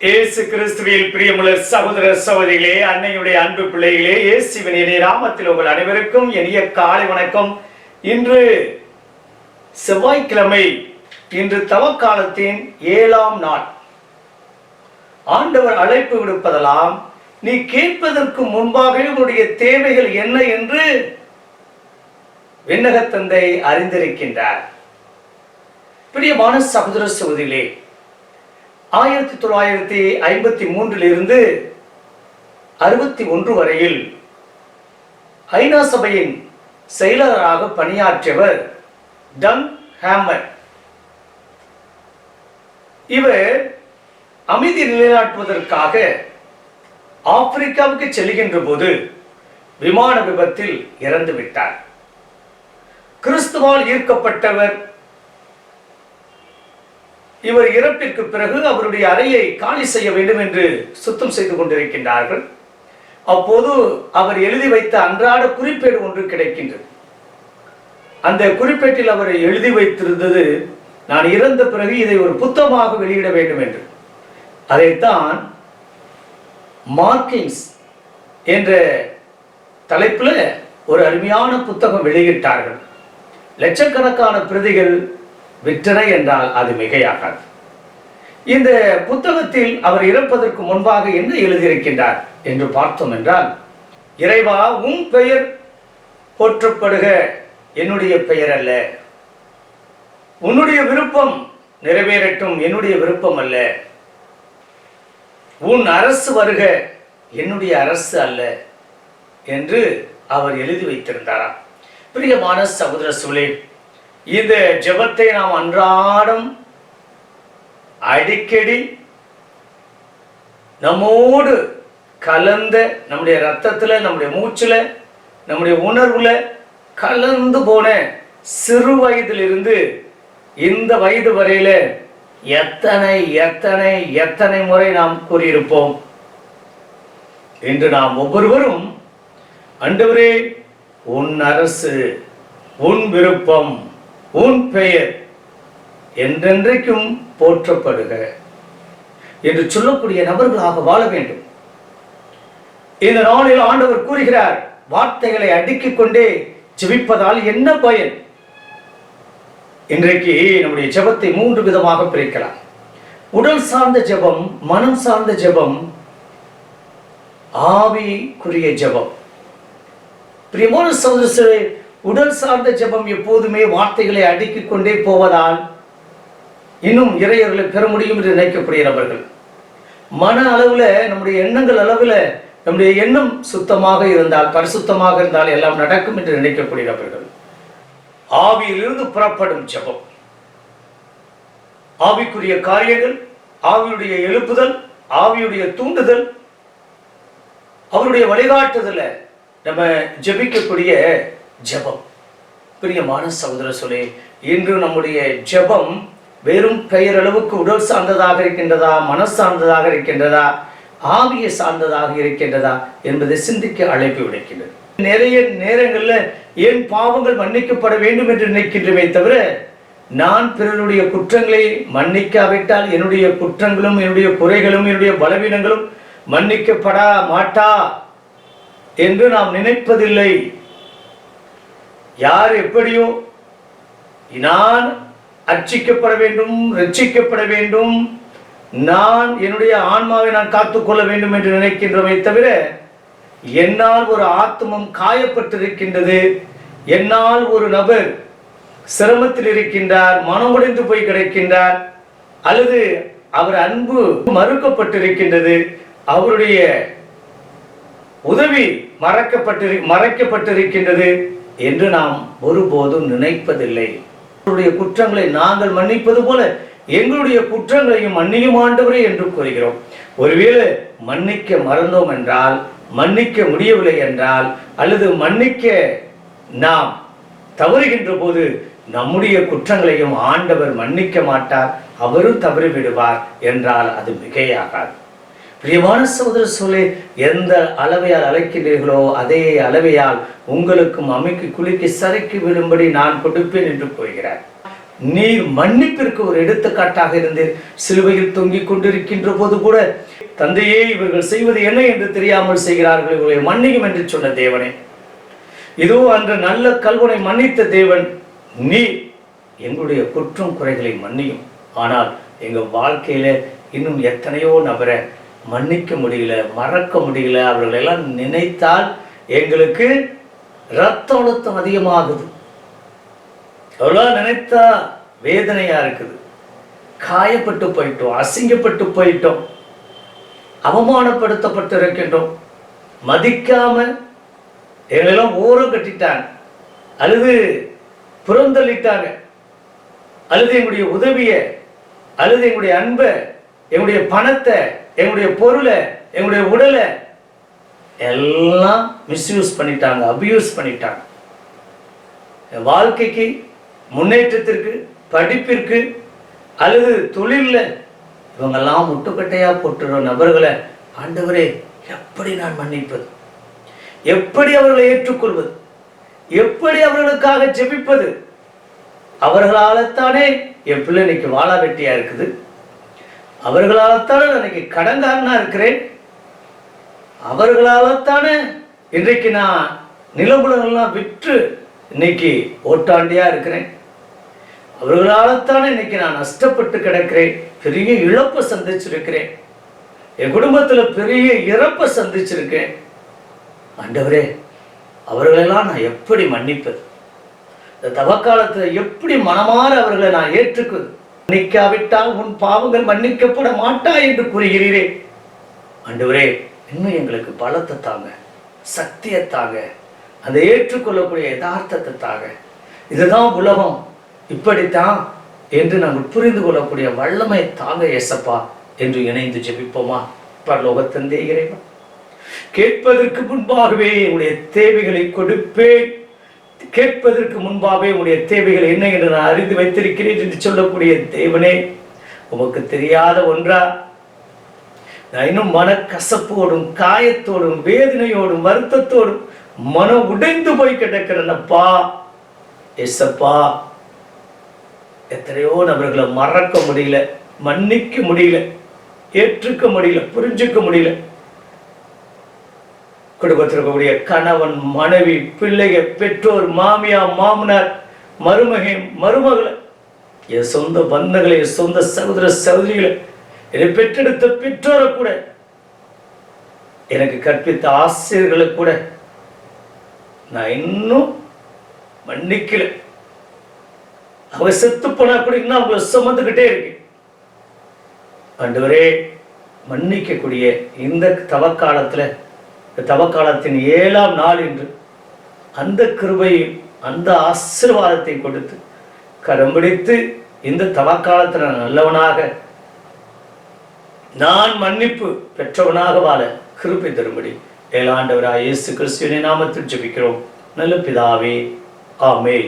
இயேசு கிறிஸ்துவில் பிரியமுள்ள சகோதர சகோதரிகளே அன்னையுடைய அன்பு பிள்ளைகளே இயேசுவின் இனிய ராமத்தில் உங்கள் அனைவருக்கும் இனிய காலை வணக்கம். இன்று செவ்வாய்க்கிழமை இன்று தவக்காலத்தின் ஏழாம் நாள். ஆண்டவர் அழைப்பு விடுப்பதெல்லாம் நீ கேட்பதற்கு முன்பாகவே உன்னுடைய தேவைகள் என்ன என்று விண்ணகத்தந்தை அறிந்திருக்கின்றார். பிரியமான சகோதர சகோதரிகளே ஆயிரத்தி தொள்ளாயிரத்தி ஐம்பத்தி மூன்றிலிருந்து அறுபத்தி ஒன்று வரையில் ஐநா சபையின் செயலராக பணியாற்றியவர் டன் ஹேமர் இவர் அமைதி நிலைநாட்டுவதற்காக ஆப்பிரிக்காவுக்கு செல்கின்ற போது விமான விபத்தில் இறந்துவிட்டார். கிறிஸ்துவால் ஈர்க்கப்பட்டவர் இவர் இறப்பிற்கு பிறகு அவருடைய அறையை காலி செய்ய வேண்டும் என்று சுத்தம் செய்து கொண்டிருக்கின்றார்கள். அப்போது அவர் எழுதி வைத்த அன்றாட குறிப்பேடு ஒன்று கிடைக்கின்றது. அந்த குறிப்பேட்டில் அவர் எழுதி வைத்திருந்தது நான் இறந்த பிறகு இதை ஒரு புத்தகமாக வெளியிட வேண்டும் என்று. அதைத்தான் மார்க்கிங்ஸ் என்ற தலைப்பில் ஒரு அருமையான புத்தகம் வெளியிட்டார்கள். லட்சக்கணக்கான பிரதிகள் விற்றனை என்றால் அது மிகையாகாது. இந்த புத்தகத்தில் அவர் இறப்பதற்கு முன்பாக என்ன எழுதியிருக்கின்றார் என்று பார்த்தோம் என்றால் இறைவா உன் பெயர் போற்றப்படுக என்னுடைய பெயர் அல்ல. உன்னுடைய விருப்பம் நிறைவேறட்டும் என்னுடைய விருப்பம் அல்ல. உன் அரசு வருக என்னுடைய அரசு அல்ல என்று அவர் எழுதி வைத்திருந்தாராம். பிரியமான சகோதர சூழே இந்த ஜெபத்தை நாம் அன்றாடம் அடிக்கடி நம்மோடு கலந்த நம்முடைய ரத்தத்தில் நம்முடைய மூச்சில் நம்முடைய உணர்வில் கலந்து போன சிறு வயதிலிருந்து இந்த வயது வரையில் எத்தனை எத்தனை எத்தனை முறை நாம் கூறியிருப்போம்? இன்று நாம் ஒவ்வொருவரும் ஆண்டவரே உன் அரசு உன் விருப்பம் உன் பெயர் என்றென்றைக்கும் போற்றப்படுக என்று சொல்லக்கூடிய நபர்களாக வாழ வேண்டும். இந்த நாளில் ஆண்டவர் கூறுகிறார் வார்த்தைகளை அடுக்கிக் கொண்டே ஜெபிப்பதால் என்ன பயன்? இன்றைக்கு நம்முடைய ஜெபத்தை மூன்று விதமாக பிரிக்கலாம். உடல் சார்ந்த ஜெபம் மனம் சார்ந்த ஜெபம் ஆவிக்குரிய ஜெபம். பிரியமான சகோதரர்களே உடல் சார்ந்த ஜெபம் எப்போதுமே வார்த்தைகளை அடுக்கிக் கொண்டே போவதால் இன்னும் இறையர்களை பெற முடியும் என்று நினைக்கக்கூடிய மன அளவில் நம்முடைய எண்ணங்கள் அளவில் நம்முடைய எண்ணம் சுத்தமாக இருந்தால் பரிசுத்தமாக இருந்தால் எல்லாம் நடக்கும் என்று நினைக்கப்படுகிறவர்கள். ஆவியிலிருந்து புறப்படும் ஜெபம். ஆவிக்குரிய காரியங்கள் ஆவியுடைய எழுப்புதல் ஆவியுடைய தூண்டுதல் அவருடைய வழிகாட்டுதல நம்ம ஜெபிக்கக்கூடிய ஜெபம். பிரியமான சகோதர சொல்லே இன்று நம்முடைய ஜெபம் வெறும் பெயரளவுக்கு உடல் சார்ந்ததாக இருக்கின்றதா மன சார்ந்ததாக இருக்கின்றதா ஆவியை சார்ந்ததாக இருக்கின்றதா என்பதை சிந்திக்க அழைப்பு விடுக்கின்றது. நிறைய நேரங்களில் என் பாவங்கள் மன்னிக்கப்பட வேண்டும் என்று நினைக்கின்றமே தவிர நான் பிறருடைய குற்றங்களை மன்னிக்காவிட்டால் என்னுடைய குற்றங்களும் என்னுடைய குறைகளும் என்னுடைய பலவீனங்களும் மன்னிக்கப்பட மாட்டா என்று நாம் நினைப்பதில்லை. யார் எப்படியோ நான் அர்ச்சிக்கப்பட வேண்டும் ரட்சிக்கப்பட வேண்டும். நான் என்னுடைய ஆன்மாவை நான் காத்துக்கொள்ள வேண்டும் என்று நினைக்கின்றவை தவிர என்னால் ஒரு ஆத்மம் காயப்பட்டிருக்கின்றது. என்னால் ஒரு நபர் சிரமத்தில் இருக்கின்றார் மனம் உடைந்து போய் கிடக்கின்றார் அல்லது அவர் அன்பு மறுக்கப்பட்டிருக்கின்றது. அவருடைய உதவி மறக்கப்பட்டிரு மறைக்கப்பட்டிருக்கின்றது. என்று நாம் ஒருபோதும் நினைப்பதில்லை. அவருடைய குற்றங்களை நாங்கள் மன்னிப்பது போல எங்களுடைய குற்றங்களையும் மன்னியும் ஆண்டவரே என்று கூறுகிறோம். ஒருவேளை மன்னிக்க மறந்தோம் என்றால் மன்னிக்க முடியவில்லை என்றால் அல்லது மன்னிக்க நாம் தவறுகின்ற போது நம்முடைய குற்றங்களையும் ஆண்டவர் மன்னிக்க மாட்டார் அவரும் தவறிவிடுவார் என்றால் அது மிகையாகாது. பிரியமான சகோதர சொல்லி எந்த அளவையால் அழைக்கிறீர்களோ அதே அளவையால் உங்களுக்கும் அமைக்கு குலுக்கி சறுக்கி விடும்படி நான் கொடுப்பேன் என்று கூறுகிறார். நீர் மன்னிப்பிற்கு ஒரு எடுத்துக்காட்டாக இருந்தீர் சிலுவையில் தொங்கிக் கொண்டிருக்கின்ற போது கூட தந்தையே இவர்கள் செய்வது என்ன என்று தெரியாமல் செய்கிறார்கள். இவர்களை மன்னியும் என்று சொன்ன தேவனே. இதோ அன்று நல்ல கல்வனை மன்னித்த தேவன் நீ எங்களுடைய குற்றம் குறைகளை மன்னியும். ஆனால் எங்கள் வாழ்க்கையில இன்னும் எத்தனையோ நபரை மன்னிக்க முடியல மறக்க முடியல அவர்களெல்லாம் நினைத்தால் எங்களுக்கு ரத்த அழுத்தம் அதிகமாகுது. அவ்வளோ நினைத்தா வேதனையா இருக்குது. காயப்பட்டு போயிட்டோம் அசிங்கப்பட்டு போயிட்டோம். அவமானப்படுத்தப்பட்டு இருக்கின்றோம் மதிக்காம எங்களெல்லாம் ஊரம் கட்டிட்டாங்க. அல்லது புறந்தள்ளிட்டாங்க. அல்லது எங்களுடைய உதவியை அல்லது எங்களுடைய அன்பை எங்களுடைய பணத்தை எங்களுடைய பொருளை எங்களுடைய உடலை எல்லாம் மிஸ்யூஸ் பண்ணிட்டாங்க அபியூஸ் பண்ணிட்டாங்க. என் வாழ்க்கைக்கு முன்னேற்றத்திற்கு படிப்பிற்கு அல்லது தொழிலில் இவங்கெல்லாம் முட்டுக்கட்டையாக போட்டுற நபர்களை ஆண்டவரே எப்படி நான் மன்னிப்பது? எப்படி அவர்களை ஏற்றுக்கொள்வது? எப்படி அவர்களுக்காக ஜெபிப்பது? அவர்களால்தானே என் பிள்ளை இன்னைக்கு வாழா வெட்டியா இருக்குது? அவர்களால்தானே நான் இன்னைக்கு கடன்காரனா இருக்கிறேன்? அவர்களால்தானே இன்றைக்கு நான் நிலபுலங்கள்லாம் விற்று இன்னைக்கு ஓட்டாண்டியா இருக்கிறேன். அவர்களால்தானே இன்னைக்கு நான் நஷ்டப்பட்டு கிடக்கிறேன். பெரிய இழப்பை சந்திச்சிருக்கிறேன். என் குடும்பத்தில் பெரிய இறப்பை சந்திச்சிருக்கேன் ஆண்டவரே அவர்களெல்லாம் நான் எப்படி மன்னிப்பது? இந்த தவக்காலத்தில் எப்படி மனமாற அவர்களை நான் ஏற்றுக்குது மன்னிக்காவிட்டால் உன் பாவங்கள் மன்னிக்கப்பட மாட்டா என்று கூறுகிறீரே. ஆண்டவரே இன்னும் எங்களுக்கு பலத்தை தாங்க சக்தியை தாங்க அதை ஏற்றுக்கொள்ளக்கூடிய யதார்த்தத்தை தாங்க. இதுதான் உலகம். இப்படித்தான் என்று நாங்கள் புரிந்து கொள்ளக்கூடிய வல்லமை தாங்க எசப்பா என்று இணைந்து ஜெபிப்போமா? பரலோகத்தந்தே இறைவன் கேட்பதற்கு முன்பாகவே உடைய தேவைகளை கொடுப்பேன். கேட்பதற்கு முன்பாகவே உடைய தேவைகள் என்ன என்று நான் அறிந்து வைத்திருக்கிறேன் என்று சொல்லக்கூடிய தேவனே உமக்கு தெரியாத ஒன்றா? நான் இன்னும் மனக்கசப்போடும் காயத்தோடும் வேதனையோடும் வருத்தத்தோடும் மனம் உடைந்து போய் கிடக்கிறேன்னப்பா எஸ்ஸப்பா எத்தனையோ நபர்களை மறக்க முடியல மன்னிக்க முடியல ஏற்றுக்க முடியல புரிஞ்சுக்க முடியல. குடும்பத்தில் இருக்கக்கூடிய கணவன் மனைவி பிள்ளைக பெற்றோர் மாமியா மாமனார் மருமகை மருமகளை என் சொந்த பந்தங்களை என் சொந்த சகோதர சகோதரிகளை என்னை பெற்றெடுத்த பெற்றோரை கூட எனக்கு கற்பித்த ஆசிரியர்களை கூட நான் இன்னும் மன்னிக்கல. அவங்க செத்து போனா கூட இன்னும் அவங்கள சுமந்துக்கிட்டே இருக்கு. ஆண்டவரே மன்னிக்கக்கூடிய இந்த தவக்காலத்தில் தவக்காலத்தின் ஏழாம் நாள் என்று அந்த கிருபையும் அந்த ஆசீர்வாதத்தை கொடுத்து கரம் பிடித்து இந்த தவக்காலத்தில் நான் நல்லவனாக நான் மன்னிப்பு பெற்றவனாக வாழ கிருப்பை தரும்படி ஏழாண்டவராக இயேசு கிறிஸ்துவினை நாமத்தில் ஜபிக்கிறோம். நல்ல பிதாவே ஆமே